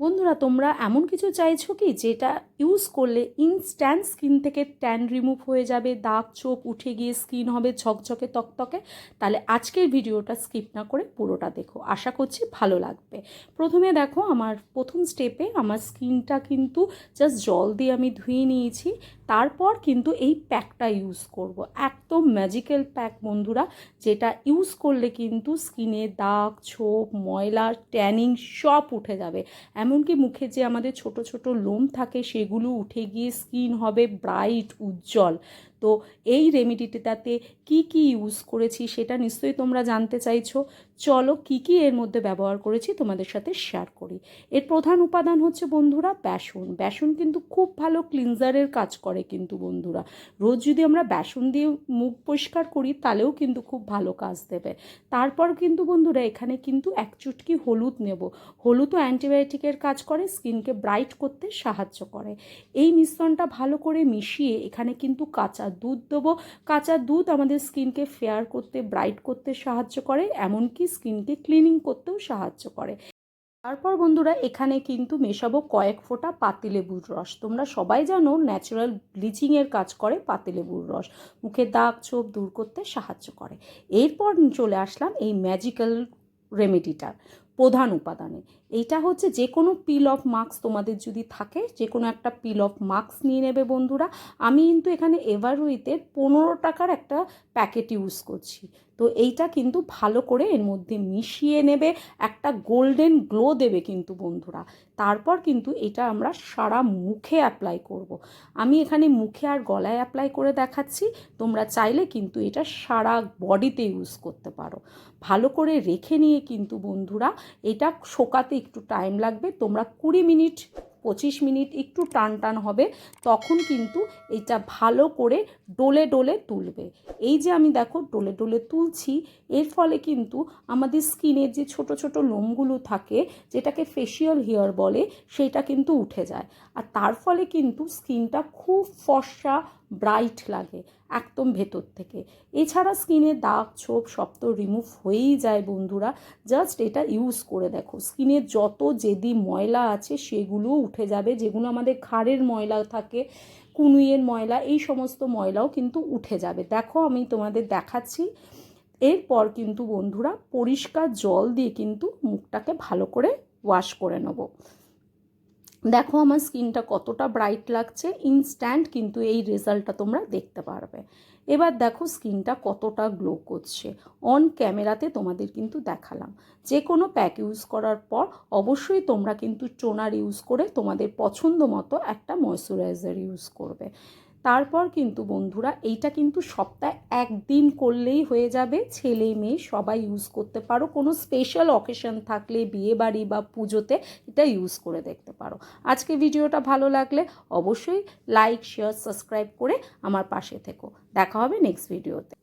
বন্ধুরা, তোমরা এমন কিছু চাইছো কি যেটা ইউজ করলে ইনস্ট্যান্ট স্কিন থেকে ট্যান রিমুভ হয়ে যাবে, দাগ, চোখ উঠে গিয়ে স্কিন হবে, ঝকঝকে তকতকে তাহলে আজকের ভিডিওটা স্কিপ না করে পুরোটা দেখো। আশা করছি ভালো লাগবে। প্রথমে দেখো, আমার প্রথম স্টেপে আমার স্কিনটা কিন্তু জাস্ট জল দিয়ে আমি ধুয়ে নিয়েছি। তারপর কিন্তু এই প্যাকটা ইউজ করব। একদম ম্যাজিক্যাল প্যাক বন্ধুরা, যেটা ইউজ করলে কিন্তু স্কিনে দাগ, ছোপ, ময়লা ট্যানিং সব উঠে যাবে। এমনকি মুখে যে আমাদের ছোট ছোট লোম থাকে, সেগুলো উঠে গিয়ে স্কিন হবে ব্রাইট উজ্জ্বল। তো এই রেমিডিটাতে কি কি ইউজ করেছি সেটা নিশ্চয়ই তোমরা জানতে চাইছো। চলো কি কি এর মধ্যে ব্যবহার করেছি তোমাদের সাথে শেয়ার করি। এর প্রধান উপাদান হচ্ছে বন্ধুরা বেসন। বেসন কিন্তু খুব ভালো ক্লিনজারের কাজ করে কিন্তু বন্ধুরা। রোজ যদি আমরা বেসন দিয়ে মুখ পরিষ্কার করি তাহলেও কিন্তু খুব ভালো কাজ দেবে। তারপর কিন্তু বন্ধুরা এখানে কিন্তু এক চুটকি হলুদ নেব। হলুদও অ্যান্টিবায়োটিকের কাজ করে স্কিনকে ব্রাইট করতে সাহায্য করে। এই মিশ্রণটা ভালো করে মিশিয়ে এখানে কিন্তু কাঁচা দুধ দেবো। কাঁচা দুধ আমাদের স্কিনকে ফেয়ার করতে, ব্রাইট করতে সাহায্য করে, এমনকি স্কিনকে ক্লিনিং করতেও সাহায্য করে। তারপর বন্ধুরা, এখানে কিন্তু মেশাবো কয়েক ফোঁটা পাতিলেবুর রস। তোমরা সবাই জানো ন্যাচারাল ব্লিচিংয়ের কাজ করে পাতিলেবুর রস। মুখে দাগ, ছোপ দূর করতে সাহায্য করে। এরপর চলে আসলাম এই ম্যাজিক্যাল রেমেডিটার প্রধান উপাদানে। এইটা হচ্ছে যে কোনো পিল অফ মার্কস তোমাদের যদি থাকে যে কোনো একটা পিল অফ মার্কস নিয়ে নেবে বন্ধুরা। আমি কিন্তু এখানে এভারউইথের পনেরো টাকার একটা প্যাকেট ইউজ করছি। তো এইটা কিন্তু ভালো করে এর মধ্যে মিশিয়ে নেবে, একটা গোল্ডেন গ্লো দেবে কিন্তু বন্ধুরা তারপর কিন্তু এটা আমরা সারা মুখে অ্যাপ্লাই করব। আমি এখানে মুখে আর গলায় অ্যাপ্লাই করে দেখাচ্ছি, তোমরা চাইলে কিন্তু এটা সারা বডিতে ইউজ করতে পারো ভালো করে রেখে নিয়ে কিন্তু বন্ধুরা, এটা শোকাতে একটু টাইম লাগবে, তোমরা কুড়ি মিনিট পঁচিশ মিনিট একটু টান টান হবে, তখন কিন্তু এটা ভালো করে ডোলে ডোলে তুলবে। এই যে আমি দেখো ডোলে ডোলে তুলছি, এর ফলে কিন্তু আমাদের স্কিনের যে ছোট ছোট লোমগুলো থাকে, যেটাকে ফেশিয়াল হেয়ার বলে, সেটা কিন্তু উঠে যায়। আর তার ফলে কিন্তু স্কিনটা খুব ফর্সা ব্রাইট লাগে, একদম ভেতর থেকে। এছাড়া স্কিনে দাগ, ছোপ, সব তো রিমুভ হয়েই যায় বন্ধুরা। জাস্ট এটা ইউজ করে দেখো। স্কিনের যত যেদি ময়লা আছে, সেগুলোও উঠে যাবে। যেগুলো আমাদের খাড়ের ময়লা থাকে, কুনুইয়ের ময়লা, এই সমস্ত ময়লাও কিন্তু উঠে যাবে। দেখো, আমি তোমাদের দেখাচ্ছি। এরপর কিন্তু বন্ধুরা, পরিষ্কার জল দিয়ে কিন্তু মুখটাকে ভালো করে ওয়াশ করে নেব। দেখো আমার স্কিনটা কতটা ব্রাইট লাগছে ইনস্ট্যান্ট কিন্তু এই রেজাল্টটা তোমরা দেখতে পারবে। এবার দেখো স্কিনটা কতটা গ্লো করছে। অন ক্যামেরাতে তোমাদের কিন্তু দেখালাম। যে কোনো প্যাক ইউজ করার পর অবশ্যই তোমরা কিন্তু টোনার ইউজ করে তোমাদের পছন্দ মতো একটা ময়শ্চারাইজার ইউজ করবে। তারপর কিন্তু বন্ধুরা, এইটা কিন্তু সপ্তাহে একদিন করলেই হয়ে যাবে। ছেলে মেয়ে সবাই ইউজ করতে পারো। কোনো স্পেশাল অকেশন থাকলে বিয়ে বাড়ি বা পুজোতে এটা ইউজ করে দেখতে পারো। আজকে ভিডিওটা ভালো লাগলে অবশ্যই লাইক শেয়ার সাবস্ক্রাইব করে আমার পাশে থেকো। দেখা হবে নেক্সট ভিডিওতে